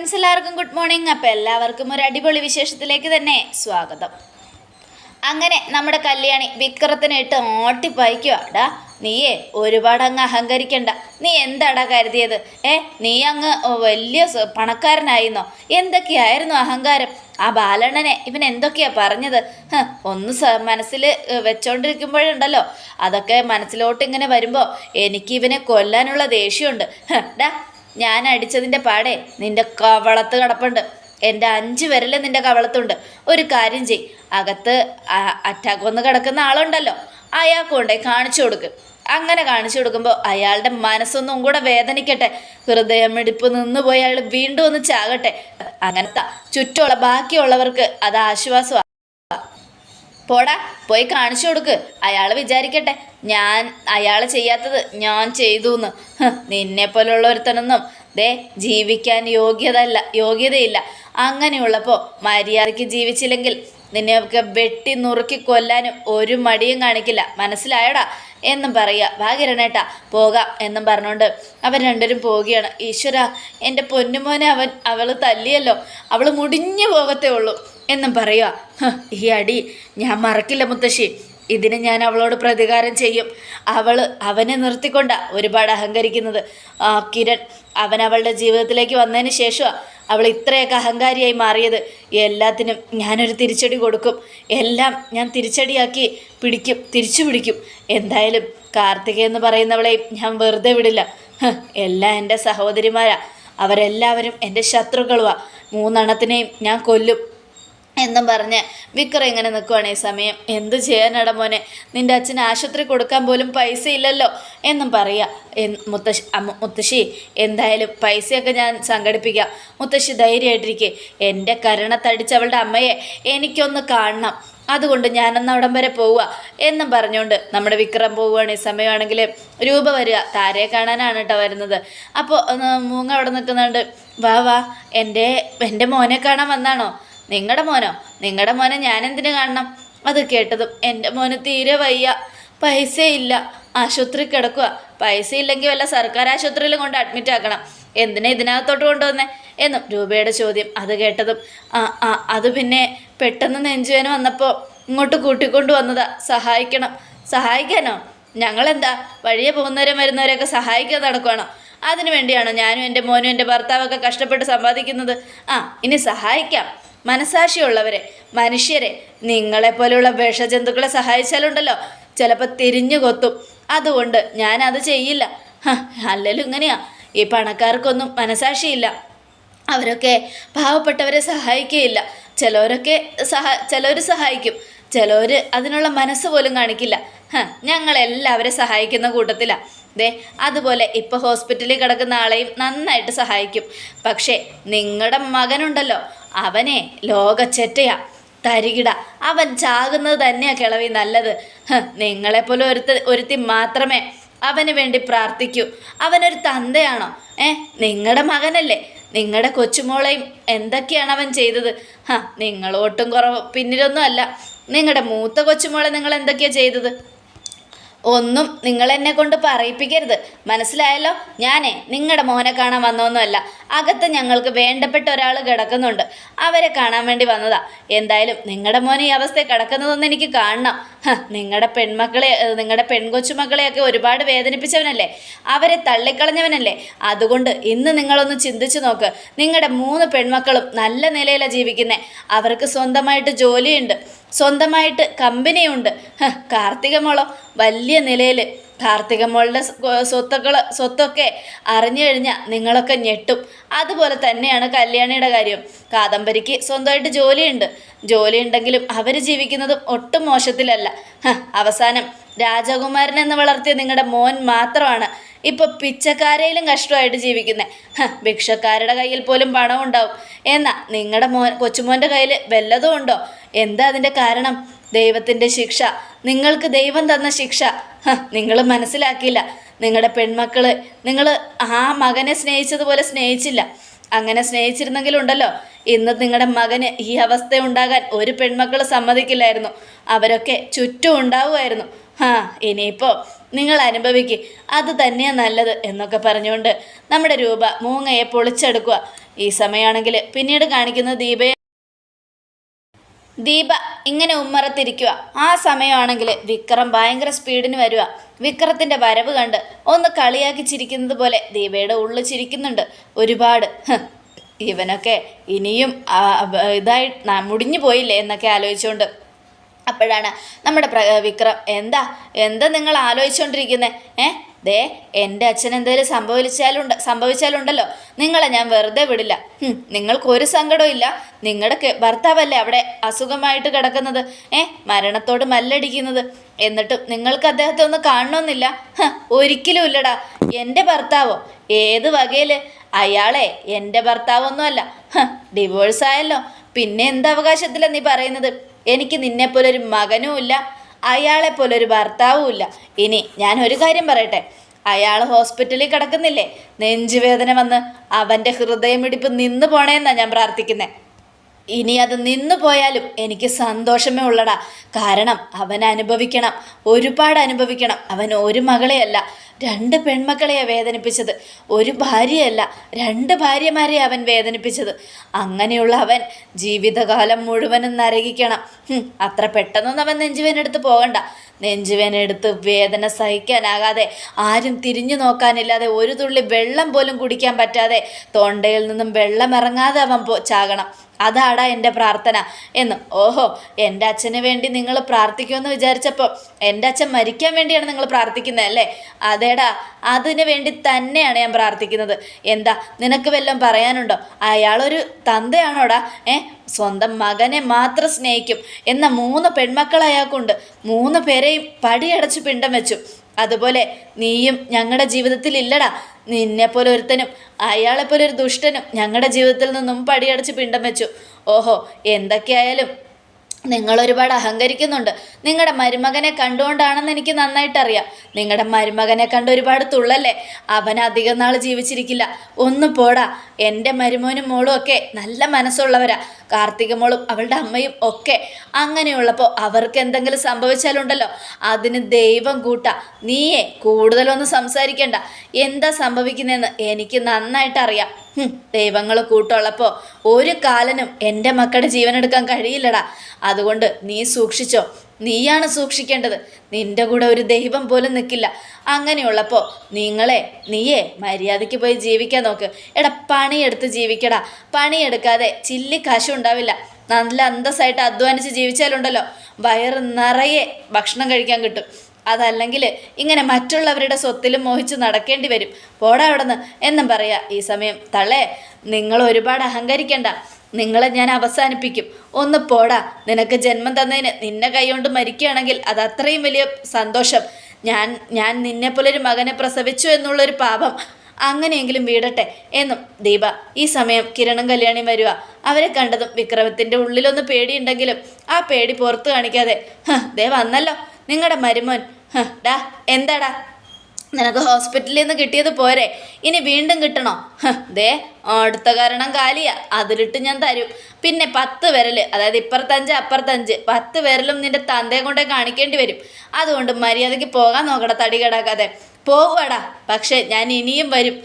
Friends എല്ലാവർക്കും good morning അപ്പോൾ എല്ലാവർക്കും ഒരു അടിപൊളി വിശേഷത്തിലേക്ക് തന്നെ സ്വാഗതം. അങ്ങനെ നമ്മുടെ കല്യാണി വിക്രത്തിനെ ഇട്ട് ഓട്ടിപ്പായിക്കുക ഡാ നീയേ ഒരുപാട് അങ്ങ് അഹങ്കരിക്കണ്ട. നീ എന്താടാ കരുതിയത്? ഏ നീ അങ്ങ് വലിയ പണക്കാരനായിരുന്നോ? എന്തൊക്കെയായിരുന്നു അഹങ്കാരം? ആ ബാലണ്ണനെ ഇവൻ എന്തൊക്കെയാ പറഞ്ഞത്? ഒന്ന് മനസ്സിൽ വെച്ചോണ്ടിരിക്കുമ്പോഴുണ്ടല്ലോ. അതൊക്കെ മനസ്സിലോട്ട് ഇങ്ങനെ വരുമ്പോൾ എനിക്ക് ഇവനെ കൊല്ലാനുള്ള ദേഷ്യമുണ്ട്. ഡാ ഞാൻ അടിച്ചതിന്റെ പാടെ നിന്റെ കവളത്ത് കിടപ്പുണ്ട്. എന്റെ അഞ്ച് വിരൽ നിന്റെ കവളത്തുണ്ട്. ഒരു കാര്യം ചെയ് അകത്ത് അറ്റാക്ക് വന്ന് കിടക്കുന്ന ആളുണ്ടല്ലോ. അയാൾക്ക് കൊണ്ടേ കാണിച്ചു കൊടുക്ക്. അങ്ങനെ കാണിച്ചു കൊടുക്കുമ്പോൾ അയാളുടെ മനസ്സൊന്നും കൂടെ വേദനിക്കട്ടെ. ഹൃദയമിടിപ്പ് നിന്ന് പോയി അയാൾ വീണ്ടും ഒന്ന് ചാകട്ടെ. അങ്ങനത്തെ ചുറ്റുമുള്ള ബാക്കിയുള്ളവർക്ക് അത് ആശ്വാസമാണ് പോടാ പോയി കാണിച്ചു കൊടുക്ക്. അയാൾ വിചാരിക്കട്ടെ ഞാൻ അയാൾ ചെയ്യാത്തത് ഞാൻ ചെയ്തു എന്ന് നിന്നെ പോലുള്ള ഒരുത്തനൊന്നും ദേ ജീവിക്കാൻ യോഗ്യതല്ല യോഗ്യതയില്ല. അങ്ങനെയുള്ളപ്പോൾ മര്യാദയ്ക്ക് ജീവിച്ചില്ലെങ്കിൽ നിന്നെയൊക്കെ വെട്ടി നുറുക്കി കൊല്ലാനും ഒരു മടിയും കാണിക്കില്ല. മനസ്സിലായോടാ? എന്നും പറയുക. ഭാഗ്യരണേട്ടാ പോകാം എന്നും പറഞ്ഞുകൊണ്ട് അവൻ രണ്ടുപേരും പോവുകയാണ്. ഈശ്വര എന്റെ പൊന്നുമോനെ അവൻ അവൾ തല്ലിയല്ലോ. അവൾ മുടിഞ്ഞു പോകത്തേ ഉള്ളൂ എന്നും പറയുക. ഈ അടി ഞാൻ മറക്കില്ല മുത്തശ്ശി. ഇതിന് ഞാൻ അവളോട് പ്രതികാരം ചെയ്യും. അവൾ അവനെ നിർത്തിക്കൊണ്ട ഒരുപാട് അഹങ്കരിക്കുന്നത്. കിരൺ അവൻ അവളുടെ ജീവിതത്തിലേക്ക് വന്നതിന് ശേഷമാണ് അവൾ ഇത്രയൊക്കെ അഹങ്കാരിയായി മാറിയത്. എല്ലാത്തിനും ഞാനൊരു തിരിച്ചടി കൊടുക്കും. എല്ലാം ഞാൻ തിരിച്ചടിയാക്കി പിടിക്കും തിരിച്ചു പിടിക്കും. എന്തായാലും കാർത്തിക എന്ന് പറയുന്നവളെയും ഞാൻ വെറുതെ വിടില്ല. എല്ലാം എന്റെ സഹോദരിമാരാ. അവരെല്ലാവരും എന്റെ ശത്രുക്കളുമാണ് മൂന്നെണ്ണത്തിനെയും ഞാൻ കൊല്ലും. എന്നും പറഞ്ഞ് വിക്രം ഇങ്ങനെ നിൽക്കുവാണ് ഈ സമയം. എന്ത് ചെയ്യാനട മോനെ? നിന്റെ അച്ഛന് ആശുപത്രി കൊടുക്കാൻ പോലും പൈസ ഇല്ലല്ലോ എന്നും പറയുക മുത്തശ്ശി മുത്തശ്ശി എന്തായാലും പൈസയൊക്കെ ഞാൻ സംഘടിപ്പിക്കാം. മുത്തശ്ശി ധൈര്യമായിട്ടിരിക്കെ. എന്റെ കരണത്തടിച്ച് അവളുടെ അമ്മയെ എനിക്കൊന്ന് കാണണം. അതുകൊണ്ട് ഞാനന്ന് അവിടം വരെ പോവുക എന്നും പറഞ്ഞുകൊണ്ട് നമ്മുടെ വിക്രം പോവുകയാണ്. ഈ സമയമാണെങ്കിൽ രൂപ വരിക. താരയെ കാണാനാണ് കേട്ടോ വരുന്നത്. അപ്പോൾ മൂങ്ങ അവിടെ നിൽക്കുന്നുണ്ട്. വാ വാ. എന്റെ എന്റെ മോനെ കാണാൻ വന്നാണോ? നിങ്ങളുടെ മോനോ? നിങ്ങളുടെ മോനെ ഞാൻ എന്തിന് കാണണം? അത് കേട്ടതും എന്റെ മോന് തീരെ വയ്യ. പൈസ ഇല്ല ആശുപത്രി കിടക്കുക പൈസ ഇല്ലെങ്കിൽ വല്ല സർക്കാർ ആശുപത്രിയിലും കൊണ്ട് അഡ്മിറ്റ് ആക്കണം. എന്തിനാ ഇതിനകത്തോട്ട് കൊണ്ടുവന്നേ? എന്നും രൂപയുടെ ചോദ്യം അത് കേട്ടതും. ആ ആ അത് പിന്നെ പെട്ടെന്ന് നെഞ്ചുവേന വന്നപ്പോൾ ഇങ്ങോട്ട് കൂട്ടിക്കൊണ്ട് വന്നതാ. സഹായിക്കണം. സഹായിക്കാനോ? ഞങ്ങളെന്താ? വഴിയെ പോകുന്നവരെ വരുന്നവരെയൊക്കെ സഹായിക്കാൻ നടക്കുവാണോ? അതിനു വേണ്ടിയാണോ ഞാനും എന്റെ മോനും എന്റെ ഭർത്താവൊക്കെ കഷ്ടപ്പെട്ട് സമ്പാദിക്കുന്നത്? ആ ഇനി സഹായിക്കാം. മനസാക്ഷിയുള്ളവരെ മനുഷ്യരെ നിങ്ങളെപ്പോലെയുള്ള വിഷജന്തുക്കളെ സഹായിച്ചാലുണ്ടല്ലോ. ചിലപ്പോൾ തിരിഞ്ഞു കൊത്തും. അതുകൊണ്ട് അത് ചെയ്യില്ല. അല്ലെങ്കിലും ഇങ്ങനെയാ. ഈ പണക്കാർക്കൊന്നും മനസാക്ഷിയില്ല. അവരൊക്കെ പാവപ്പെട്ടവരെ സഹായിക്കുകയില്ല. ചിലവരൊക്കെ സഹ ചിലവർ സഹായിക്കും. ചിലവർ അതിനുള്ള മനസ്സ് പോലും കാണിക്കില്ല. ഞങ്ങളെല്ലാവരെ സഹായിക്കുന്ന കൂട്ടത്തിലാണ് ദേ അതുപോലെ ഇപ്പോൾ ഹോസ്പിറ്റലിൽ കിടക്കുന്ന ആളെയും നന്നായിട്ട് സഹായിക്കും. പക്ഷേ നിങ്ങളുടെ മകനുണ്ടല്ലോ. അവനെ ലോകച്ചെറ്റയാ. തരികിട. അവൻ ചാകുന്നത് തന്നെയാ കിളവി നല്ലത്. നിങ്ങളെപ്പോലെ ഒരുത്ത ഒരുത്തി മാത്രമേ അവന് വേണ്ടി പ്രാർത്ഥിക്കൂ. അവനൊരു തന്തയാണോ? ഏ നിങ്ങളുടെ മകനല്ലേ? നിങ്ങളുടെ കൊച്ചുമോളെയും എന്തൊക്കെയാണ് അവൻ ചെയ്തത്? ഹാ നിങ്ങളോട്ടും കുറവ് പിന്നിലൊന്നും അല്ല. നിങ്ങളുടെ മൂത്ത കൊച്ചുമോളെ നിങ്ങൾ എന്തൊക്കെയാണ് ചെയ്തത്? ഒന്നും നിങ്ങൾ എന്നെ കൊണ്ട് പറയിപ്പിക്കരുത്. മനസ്സിലായല്ലോ? ഞാനേ നിങ്ങളുടെ മോനെ കാണാൻ വന്നൊന്നുമല്ല. അകത്ത് ഞങ്ങൾക്ക് വേണ്ടപ്പെട്ട ഒരാൾ കിടക്കുന്നുണ്ട്. അവരെ കാണാൻ വേണ്ടി വന്നതാ. എന്തായാലും നിങ്ങളുടെ മോനെ ഈ അവസ്ഥയിൽ കിടക്കുന്നതൊന്നും എനിക്ക് കാണണം. നിങ്ങളുടെ പെൺമക്കളെ നിങ്ങളുടെ പെൺകൊച്ചുമക്കളെയൊക്കെ ഒരുപാട് വേദനിപ്പിച്ചവനല്ലേ? അവരെ തള്ളിക്കളഞ്ഞവനല്ലേ? അതുകൊണ്ട് ഇന്ന് നിങ്ങളൊന്ന് ചിന്തിച്ചു നോക്ക്. നിങ്ങളുടെ മൂന്ന് പെൺമക്കളും നല്ല നിലയിലാണ് ജീവിക്കുന്നത് അവർക്ക് സ്വന്തമായിട്ട് ജോലിയുണ്ട്. സ്വന്തമായിട്ട് കമ്പനിയുണ്ട്. കാർത്തികമോളോ കാർത്തിക മോളോ വലിയ നിലയിൽ കാർത്തിക മോളുടെ സ്വത്തുക്കൾ സ്വത്തൊക്കെ അറിഞ്ഞു കഴിഞ്ഞാൽ നിങ്ങളൊക്കെ ഞെട്ടും. അതുപോലെ തന്നെയാണ് കല്യാണിയുടെ കാര്യം. കാദംബരിക്ക് സ്വന്തമായിട്ട് ജോലിയുണ്ട്. ജോലിയുണ്ടെങ്കിലും അവർ ജീവിക്കുന്നതും ഒട്ടും മോശത്തിലല്ല. അവസാനം രാജകുമാരൻ എന്ന് വളർത്തിയ നിങ്ങളുടെ മോൻ മാത്രമാണ് ഇപ്പൊ പിച്ചക്കാരയിലും കഷ്ടമായിട്ട് ജീവിക്കുന്നത് ഭിക്ഷക്കാരുടെ കയ്യിൽ പോലും പണം ഉണ്ടാവും എന്നാ നിങ്ങളുടെ മോൻ കൊച്ചുമോന്റെ കയ്യിൽ വല്ലതും ഉണ്ടോ? എന്താ അതിന്റെ കാരണം? ദൈവത്തിന്റെ ശിക്ഷ. നിങ്ങൾക്ക് ദൈവം തന്ന ശിക്ഷ. നിങ്ങൾ മനസ്സിലാക്കിയില്ല. നിങ്ങളുടെ പെൺമക്കൾ നിങ്ങൾ ആ മകനെ സ്നേഹിച്ചതുപോലെ സ്നേഹിച്ചില്ല. അങ്ങനെ സ്നേഹിച്ചിരുന്നെങ്കിലുണ്ടല്ലോ. ഇന്ന് നിങ്ങളുടെ മകന് ഈ അവസ്ഥ ഉണ്ടാകാൻ ഒരു പെൺമക്കൾ സമ്മതിക്കില്ലായിരുന്നു. അവരൊക്കെ ചുറ്റും ഉണ്ടാവുമായിരുന്നു. ആ ഇനിയിപ്പോൾ നിങ്ങൾ അനുഭവിക്കുക അത് തന്നെയാണ് നല്ലത് എന്നൊക്കെ പറഞ്ഞുകൊണ്ട് നമ്മുടെ രൂപ മൂങ്ങയെ പൊളിച്ചെടുക്കുക. ഈ സമയമാണെങ്കിൽ പിന്നീട് കാണിക്കുന്നത് ദീപയെ ദീപ ഇങ്ങനെ ഉമ്മറത്തിരിക്കുക ആ സമയമാണെങ്കിൽ വിക്രം ഭയങ്കര സ്പീഡിന് വരിക വിക്രത്തിന്റെ വരവ് കണ്ട് ഒന്ന് കളിയാക്കി ചിരിക്കുന്നത് പോലെ ദീപയുടെ ഉള്ളിൽ ചിരിക്കുന്നുണ്ട്. ഒരുപാട്. ഇവനൊക്കെ ഇനിയും ഇതായി മുടിഞ്ഞു പോയില്ലേ എന്നൊക്കെ ആലോചിച്ചുകൊണ്ട് അപ്പോഴാണ് നമ്മുടെ വിക്രം എന്താ എന്താ നിങ്ങൾ ആലോചിച്ചുകൊണ്ടിരിക്കുന്നത് ഏ? ദേ എന്റെ അച്ഛൻ എന്തെങ്കിലും സംഭവിച്ചാലുണ്ട് സംഭവിച്ചാലുണ്ടല്ലോ. നിങ്ങളെ ഞാൻ വെറുതെ വിടില്ല. നിങ്ങൾക്ക് ഒരു സങ്കടവും ഇല്ല. നിങ്ങളുടെ ഭർത്താവല്ലേ അവിടെ അസുഖമായിട്ട് കിടക്കുന്നത്? ഏ? മരണത്തോട് മല്ലടിക്കുന്നത്. എന്നിട്ടും നിങ്ങൾക്ക് അദ്ദേഹത്തെ ഒന്ന് കാണണമെന്നില്ല ഒരിക്കലും ഇല്ലടാ. എന്റെ ഭർത്താവോ? ഏത് വകയിൽ അയാളെ എന്റെ ഭർത്താവൊന്നുമല്ല. ഡിവോഴ്സ് ആയല്ലോ പിന്നെ എന്ത് അവകാശത്തിലാണ് നീ പറയുന്നത്? എനിക്ക് നിന്നെപ്പോലെ ഒരു മകനും ഇല്ല അയാളെപ്പോലെ ഭർത്താവും ഇല്ല. ഇനി ഞാൻ ഒരു കാര്യം പറയട്ടെ. അയാൾ ഹോസ്പിറ്റലിൽ കിടക്കുന്നില്ലേ? നെഞ്ചുവേദന വന്ന് അവന്റെ ഹൃദയമിടിപ്പ് നിന്ന് പോണേന്നാണ് ഞാൻ പ്രാർത്ഥിക്കുന്നത് ഇനി അത് നിന്നു പോയാലും എനിക്ക് സന്തോഷമേ ഉള്ളടാ. കാരണം അവൻ അനുഭവിക്കണം ഒരുപാട് അനുഭവിക്കണം. അവൻ ഒരു മകളെയല്ല രണ്ട് പെൺമക്കളെയാണ് വേദനിപ്പിച്ചത്. ഒരു ഭാര്യയല്ല രണ്ട് ഭാര്യമാരെ അവൻ വേദനിപ്പിച്ചത്. അങ്ങനെയുള്ള അവൻ ജീവിതകാലം മുഴുവനും നരകിക്കണം. അത്ര പെട്ടെന്നൊന്നും അവൻ നെഞ്ചുവേനെടുത്ത് പോകണ്ട. നെഞ്ചുവേനെടുത്ത് വേദന സഹിക്കാനാകാതെ ആരും തിരിഞ്ഞു നോക്കാനില്ലാതെ ഒരു തുള്ളി വെള്ളം പോലും കുടിക്കാൻ പറ്റാതെ തൊണ്ടയിൽ നിന്നും വെള്ളം ഇറങ്ങാതെ അവൻ പോ ചാകണം. അതാടാ എന്റെ പ്രാർത്ഥന എന്ന്. ഓഹോ എന്റെ അച്ഛന് വേണ്ടി നിങ്ങൾ പ്രാർത്ഥിക്കുമെന്ന് വിചാരിച്ചപ്പോൾ എന്റെ അച്ഛൻ മരിക്കാൻ വേണ്ടിയാണ് നിങ്ങൾ പ്രാർത്ഥിക്കുന്നത് അല്ലേ? അതേടാ അതിന് വേണ്ടി തന്നെയാണ് ഞാൻ പ്രാർത്ഥിക്കുന്നത്. എന്താ നിനക്ക് വല്ലതും പറയാനുണ്ടോ? അയാളൊരു തന്തയാണോടാ? ഏ സ്വന്തം മകനെ മാത്രം സ്നേഹിക്കും. എന്ന മൂന്ന് പെൺമക്കൾ അയാൾക്കുണ്ട്. മൂന്ന് പേരെയും പടിയടച്ച് പിണ്ടം വെച്ചു. അതുപോലെ നീയും ഞങ്ങളുടെ ജീവിതത്തിൽ ഇല്ലടാ. നിന്നെപ്പോലെ ഒരുത്തനും അയാളെപ്പോലെ ഒരു ദുഷ്ടനും ഞങ്ങളുടെ ജീവിതത്തിൽ നിന്നും പടിയടച്ച് പിണ്ടം വെച്ചു. ഓഹോ എന്തൊക്കെയായാലും നിങ്ങൾ ഒരുപാട് അഹങ്കരിക്കുന്നുണ്ട്. നിങ്ങളുടെ മരുമകനെ കണ്ടുകൊണ്ടാണെന്ന് എനിക്ക് നന്നായിട്ടറിയാം. നിങ്ങളുടെ മരുമകനെ കണ്ട് ഒരുപാട് തുള്ളല്ലേ? അവൻ അധികം നാൾ ജീവിച്ചിരിക്കില്ല. ഒന്ന് പോടാ. എന്റെ മരുമോനും മോളും ഒക്കെ നല്ല മനസ്സുള്ളവരാ. കാർത്തിക മോളും അവളുടെ അമ്മയും ഒക്കെ. അങ്ങനെയുള്ളപ്പോൾ അവർക്ക് എന്തെങ്കിലും സംഭവിച്ചാലുണ്ടല്ലോ? അതിന് ദൈവം കൂട്ട. നീയെ കൂടുതലൊന്നും സംസാരിക്കണ്ട. എന്താ സംഭവിക്കുന്നതെന്ന് എനിക്ക് നന്നായിട്ട് അറിയാം ദൈവങ്ങൾ കൂട്ടുള്ളപ്പോൾ ഒരു കാലനും എന്റെ മക്കളുടെ ജീവനെടുക്കാൻ കഴിയില്ലടാ. അതുകൊണ്ട് നീ സൂക്ഷിച്ചോ. നീയാണ് സൂക്ഷിക്കേണ്ടത്. നിന്റെ കൂടെ ഒരു ദൈവം പോലും നിൽക്കില്ല അങ്ങനെയുള്ളപ്പോൾ നിങ്ങളെ നീയേ മര്യാദയ്ക്ക് പോയി ജീവിക്കാൻ നോക്ക്. എടാ പണിയെടുത്ത് ജീവിക്കടാ. പണിയെടുക്കാതെ ചില്ലി കാശും ഉണ്ടാവില്ല. നല്ല അന്തസ്സായിട്ട് അധ്വാനിച്ച് ജീവിച്ചാലുണ്ടല്ലോ. വയറ് നിറയെ ഭക്ഷണം കഴിക്കാൻ കിട്ടും. അതല്ലെങ്കിൽ ഇങ്ങനെ മറ്റുള്ളവരുടെ സ്വത്തിലും മോഹിച്ച് നടക്കേണ്ടി വരും. പോടാ അവിടെ നിന്ന് എന്നും പറയാ ഈ സമയം തള്ളേ നിങ്ങൾ ഒരുപാട് അഹങ്കരിക്കണ്ട. നിങ്ങളെ ഞാൻ അവസാനിപ്പിക്കും. ഒന്ന് പോടാ നിനക്ക് ജന്മം തന്നതിന് നിന്നെ കൈകൊണ്ട് മരിക്കുകയാണെങ്കിൽ അത് അത്രയും വലിയ സന്തോഷം. ഞാൻ ഞാൻ നിന്നെപ്പോലെ ഒരു മകനെ പ്രസവിച്ചു എന്നുള്ളൊരു പാപം അങ്ങനെയെങ്കിലും വീടട്ടെ. എന്നും ദീപ ഈ സമയം കിരണും കല്യാണിയും വരിക അവരെ കണ്ടതും വിക്രമത്തിന്റെ ഉള്ളിലൊന്ന് പേടിയുണ്ടെങ്കിലും ആ പേടി പുറത്ത് കാണിക്കാതെ. "ഹ, ദേ വന്നല്ലോ. നിങ്ങളുടെ മരുമോൻ. ഡാ എന്താടാ? നിനക്ക് ഹോസ്പിറ്റലിൽ നിന്ന് കിട്ടിയത് പോരെ. ഇനി വീണ്ടും കിട്ടണോ? ദേ അടുത്ത കാരണം കാലിയ. അതിലിട്ട് ഞാൻ തരും. പിന്നെ പത്ത് വിരൽ അതായത് ഇപ്പുറത്തഞ്ച് അപ്പുറത്തഞ്ച് പത്ത് വിരലും നിന്റെ തന്തയെ കൊണ്ടേ കാണിക്കേണ്ടി വരും. അതുകൊണ്ട് മര്യാദയ്ക്ക് പോകാൻ നോക്കട തടി കേടാക്കാതെ. പോകുവാടാ പക്ഷേ ഞാൻ ഇനിയും വരും.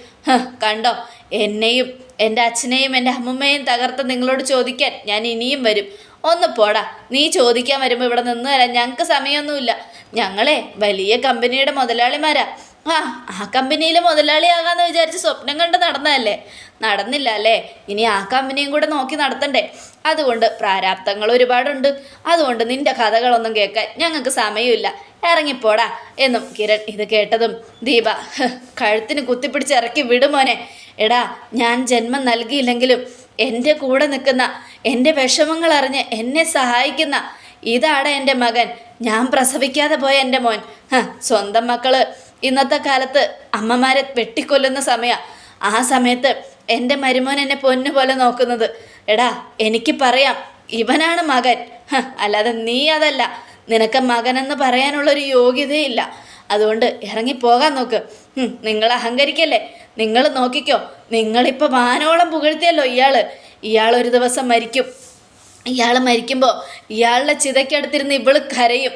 കണ്ടോ? എന്നെയും എന്റെ അച്ഛനെയും എന്റെ അമ്മമ്മയും തകർത്ത് നിങ്ങളോട് ചോദിക്കാൻ ഞാൻ ഇനിയും വരും. ഒന്ന് പോടാ. നീ ചോദിക്കാൻ വരുമ്പോൾ ഇവിടെ നിന്ന് തരാം ഞങ്ങൾക്ക് സമയമൊന്നുമില്ല ഞങ്ങളെ വലിയ കമ്പനിയുടെ മുതലാളിമാരാ. ആ ആ കമ്പനിയിൽ മുതലാളിയാകാന്ന് വിചാരിച്ച് സ്വപ്നം കണ്ട് നടന്നതല്ലേ? നടന്നില്ല അല്ലേ? ഇനി ആ കമ്പനിയും കൂടെ നോക്കി നടത്തണ്ടേ. അതുകൊണ്ട് പ്രാരാബ്ദങ്ങൾ ഒരുപാടുണ്ട്. അതുകൊണ്ട് നിന്റെ കഥകളൊന്നും കേൾക്കാൻ ഞങ്ങൾക്ക് സമയമില്ല. ഇറങ്ങിപ്പോടാ. എന്നും കിരൺ ഇത് കേട്ടതും ദീപ "ഹ്, കഴുത്തിന് കുത്തിപ്പിടിച്ച് ഇറക്കി വിടുമോനെ എടാ ഞാൻ ജന്മം നൽകിയില്ലെങ്കിലും എന്റെ കൂടെ നിൽക്കുന്ന എന്റെ വിഷമങ്ങൾ അറിഞ്ഞ് എന്നെ സഹായിക്കുന്ന ഇതാണ് എന്റെ മകൻ. ഞാൻ പ്രസവിക്കാതെ പോയ എന്റെ മോൻ. സ്വന്തം മക്കൾ. ഇന്നത്തെ കാലത്ത് അമ്മമാരെ വെട്ടിക്കൊല്ലുന്ന സമയം. ആ സമയത്ത് എന്റെ മരുമോൻ എന്നെ പൊന്നു പോലെ നോക്കുന്നത്. എടാ എനിക്ക് പറയാം ഇവനാണ് മകൻ. അല്ലാതെ നീ അതല്ല. നിനക്ക് മകനെന്ന് പറയാനുള്ളൊരു യോഗ്യതയില്ല. അതുകൊണ്ട് ഇറങ്ങിപ്പോകാൻ നോക്ക്. നിങ്ങൾ അഹങ്കരിക്കല്ലേ? നിങ്ങൾ നോക്കിക്കോ നിങ്ങളിപ്പോൾ വാനോളം പുകഴ്ത്തിയല്ലോ ഇയാൾ ഇയാൾ ഒരു ദിവസം മരിക്കും. ഇയാൾ മരിക്കുമ്പോൾ ഇയാളുടെ ചിതയ്ക്കടുത്തിരുന്ന് ഇവൾ കരയും.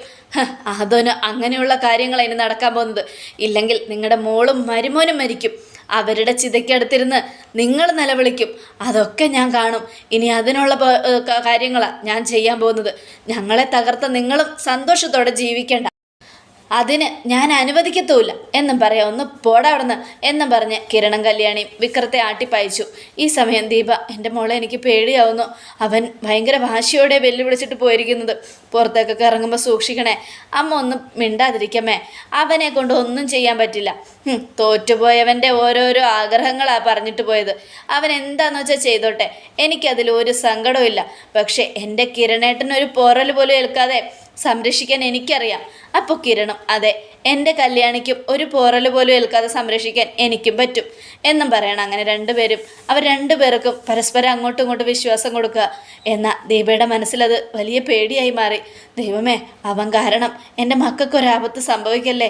അതൊന്നും അതൊന്ന് അങ്ങനെയുള്ള കാര്യങ്ങൾ ഇനി നടക്കാൻ പോകുന്നത്. ഇല്ലെങ്കിൽ നിങ്ങളുടെ മോളും മരുമോനും മരിക്കും. അവരുടെ ചിതയ്ക്കടുത്തിരുന്ന് നിങ്ങൾ നിലവിളിക്കും. അതൊക്കെ ഞാൻ കാണും. ഇനി അതിനുള്ള കാര്യങ്ങളാണ് ഞാൻ ചെയ്യാൻ പോകുന്നത്. ഞങ്ങളെ തകർത്ത നിങ്ങളും സന്തോഷത്തോടെ ജീവിക്കേണ്ട. അതിന് ഞാൻ അനുവദിക്കത്തുമില്ല. എന്നും പറയാം. ഒന്ന് പോടാ അവിടുന്ന്. എന്നും പറഞ്ഞ് കിരണം കല്യാണിയും വിക്രത്തെ ആട്ടിപ്പയച്ചു. ഈ സമയം ദീപ എന്റെ മോളെ എനിക്ക് പേടിയാവുന്നു. അവൻ ഭയങ്കര വാശിയോടെ വെല്ലുവിളിച്ചിട്ട് പോയിരിക്കുന്നത്. പുറത്തേക്കൊക്കെ ഇറങ്ങുമ്പോൾ സൂക്ഷിക്കണേ. അമ്മ ഒന്നും മിണ്ടാതിരിക്കമേ അവനെ കൊണ്ട് ഒന്നും ചെയ്യാൻ പറ്റില്ല. തോറ്റുപോയവന്റെ ഓരോരോ ആഗ്രഹങ്ങളാണ് പറഞ്ഞിട്ട് പോയത്. അവൻ എന്താന്ന് വെച്ചാൽ ചെയ്തോട്ടെ. എനിക്കതിൽ ഒരു സങ്കടവും പക്ഷേ എന്റെ കിരണേട്ടനൊരു പോറൽ പോലും ഏൽക്കാതെ സംരക്ഷിക്കാൻ എനിക്കറിയാം. അപ്പോൾ കിരണം അതെ എന്റെ കല്യാണിക്കും ഒരു പോറൽ പോലും ഏൽക്കാതെ സംരക്ഷിക്കാൻ എനിക്കും പറ്റും. എന്നും പറയണം അങ്ങനെ രണ്ടുപേരും അവർ രണ്ടുപേർക്കും പരസ്പരം അങ്ങോട്ടും ഇങ്ങോട്ടും വിശ്വാസം കൊടുക്കുക. എന്നാൽ ദീപയുടെ മനസ്സിലത് വലിയ പേടിയായി മാറി. ദൈവമേ അവൻ കാരണം എന്റെ മക്കൾക്കൊരാപത്ത് സംഭവിക്കല്ലേ?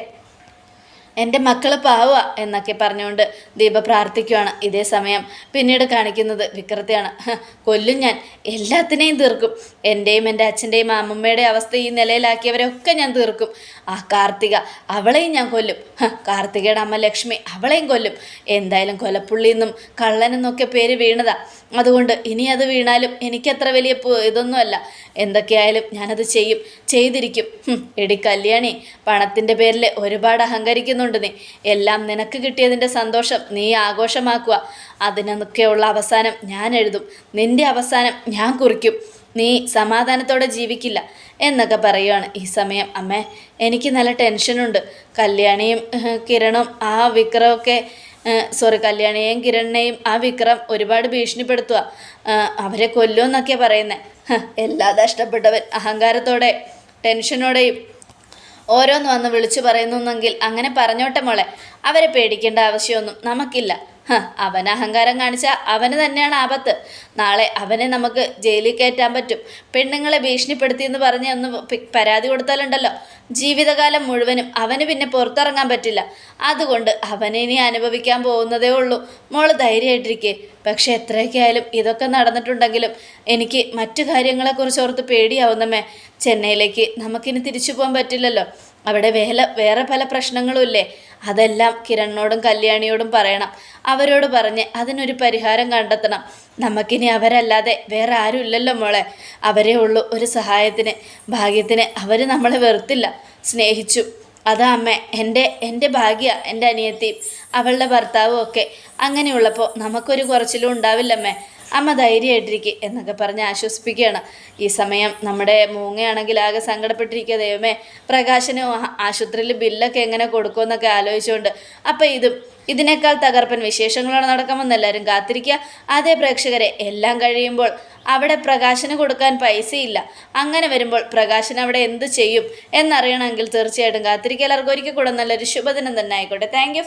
എന്റെ മക്കൾ പാവുക എന്നൊക്കെ പറഞ്ഞുകൊണ്ട് ദീപ പ്രാർത്ഥിക്കുകയാണ് ഇതേ സമയം. പിന്നീട് കാണിക്കുന്നത് വിക്രത്തെയാണ്. കൊല്ലും ഞാൻ. എല്ലാത്തിനെയും തീർക്കും. എന്റെയും എന്റെ അച്ഛന്റെയും അമ്മമ്മയുടെയും അവസ്ഥ ഈ നിലയിലാക്കിയവരൊക്കെ ഞാൻ തീർക്കും. ആ കാർത്തിക അവളെയും ഞാൻ കൊല്ലും. കാർത്തികയുടെ അമ്മ ലക്ഷ്മി അവളെയും കൊല്ലും. എന്തായാലും കൊലപ്പുള്ളിന്നും കള്ളനെന്നൊക്കെ പേര് വീണതാ. അതുകൊണ്ട് ഇനി അത് വീണാലും എനിക്കത്ര വലിയ ഇതൊന്നുമല്ല. എന്തൊക്കെയായാലും ഞാനത് ചെയ്യും. ചെയ്തിരിക്കും. എടി കല്യാണി പണത്തിന്റെ പേരിൽ ഒരുപാട് അഹങ്കരിക്കുന്നുണ്ട് നീ എല്ലാം നിനക്ക് കിട്ടിയതിന്റെ സന്തോഷം നീ ആഘോഷമാക്കുക. അതിനൊക്കെയുള്ള അവസാനം ഞാൻ എഴുതും. നിന്റെ അവസാനം ഞാൻ കുറിക്കും. നീ സമാധാനത്തോടെ ജീവിക്കില്ല എന്നൊക്കെ പറയുകയാണ് ഈ സമയം. അമ്മേ എനിക്ക് നല്ല ടെൻഷനുണ്ട്. കല്യാണിയും കിരണും ആ വിക്രമൊക്കെ സോറി കല്യാണിയെയും കിരണിനെയും ആ വിക്രം ഒരുപാട് ഭീഷണിപ്പെടുത്തുക. അവരെ കൊല്ലുമെന്നൊക്കെയാണ് പറയുന്നത് എല്ലാ നഷ്ടപ്പെട്ടവൻ അഹങ്കാരത്തോടെ ടെൻഷനോടെയും ഓരോന്ന് വന്ന് വിളിച്ചു പറയുന്നുണ്ടെങ്കിൽ അങ്ങനെ പറഞ്ഞോട്ടെ മോളെ. അവരെ പേടിക്കേണ്ട ആവശ്യമൊന്നും നമുക്കില്ല. അവൻ അഹങ്കാരം കാണിച്ചാൽ അവന് തന്നെയാണ് ആപത്ത്. നാളെ അവനെ നമുക്ക് ജയിലിൽ കയറ്റാൻ പറ്റും. പെണ്ണുങ്ങളെ ഭീഷണിപ്പെടുത്തിയെന്ന് പറഞ്ഞ് ഒന്ന് പരാതി കൊടുത്താലുണ്ടല്ലോ. ജീവിതകാലം മുഴുവനും അവന് പിന്നെ പുറത്തിറങ്ങാൻ പറ്റില്ല. അതുകൊണ്ട് അവനെ ഇനി അനുഭവിക്കാൻ പോകുന്നതേ ഉള്ളൂ. മോൾ ധൈര്യമായിട്ടിരിക്കേ. പക്ഷെ എത്രയൊക്കെ ആയാലും ഇതൊക്കെ നടന്നിട്ടുണ്ടെങ്കിലും എനിക്ക് മറ്റു കാര്യങ്ങളെക്കുറിച്ച് ഓർത്ത് പേടിയാവുന്നമ്മേ. ചെന്നൈയിലേക്ക് നമുക്കിനി തിരിച്ചു പോകാൻ പറ്റില്ലല്ലോ. അവിടെ വേല വേറെ പല പ്രശ്നങ്ങളും ഇല്ലേ അതെല്ലാം കിരണിനോടും കല്യാണിയോടും പറയണം. അവരോട് പറഞ്ഞ് അതിനൊരു പരിഹാരം കണ്ടെത്തണം. നമുക്കിനി അവരല്ലാതെ വേറെ ആരും ഇല്ലല്ലോ മോളെ. അവരേ ഉള്ളൂ ഒരു സഹായത്തിന്. ഭാഗ്യത്തിന് അവർ നമ്മളെ വെറുത്തില്ല. സ്നേഹിച്ചു. അതാ അമ്മ എന്റെ എന്റെ ഭാഗ്യ എന്റെ അനിയത്തിയും അവളുടെ ഭർത്താവും ഒക്കെ. അങ്ങനെയുള്ളപ്പോൾ നമുക്കൊരു കുറച്ചിലും ഉണ്ടാവില്ലമ്മേ. അമ്മ ധൈര്യമായിട്ടിരിക്കുക എന്നൊക്കെ പറഞ്ഞ് ആശ്വസിപ്പിക്കുകയാണ്. ഈ സമയം നമ്മുടെ മൂങ്ങയാണെങ്കിൽ ആകെ സങ്കടപ്പെട്ടിരിക്കുക. ദൈവമേ പ്രകാശന് ആശുപത്രിയിൽ ബില്ലൊക്കെ എങ്ങനെ കൊടുക്കുമെന്നൊക്കെ ആലോചിച്ചുകൊണ്ട്. അപ്പോൾ ഇതും ഇതിനേക്കാൾ തകർപ്പൻ വിശേഷങ്ങളോടെ നടക്കുമെന്ന് എല്ലാവരും കാത്തിരിക്കുക. അതേ പ്രേക്ഷകരെ എല്ലാം കഴിയുമ്പോൾ അവിടെ പ്രകാശന് കൊടുക്കാൻ പൈസയില്ല. അങ്ങനെ വരുമ്പോൾ പ്രകാശൻ അവിടെ എന്ത് ചെയ്യും എന്നറിയണമെങ്കിൽ തീർച്ചയായിട്ടും കാത്തിരിക്കുക. എല്ലാവർക്കും ഒരിക്കൽ കൂടെ നല്ലൊരു ശുഭദിനം തന്നെ ആയിക്കോട്ടെ. താങ്ക്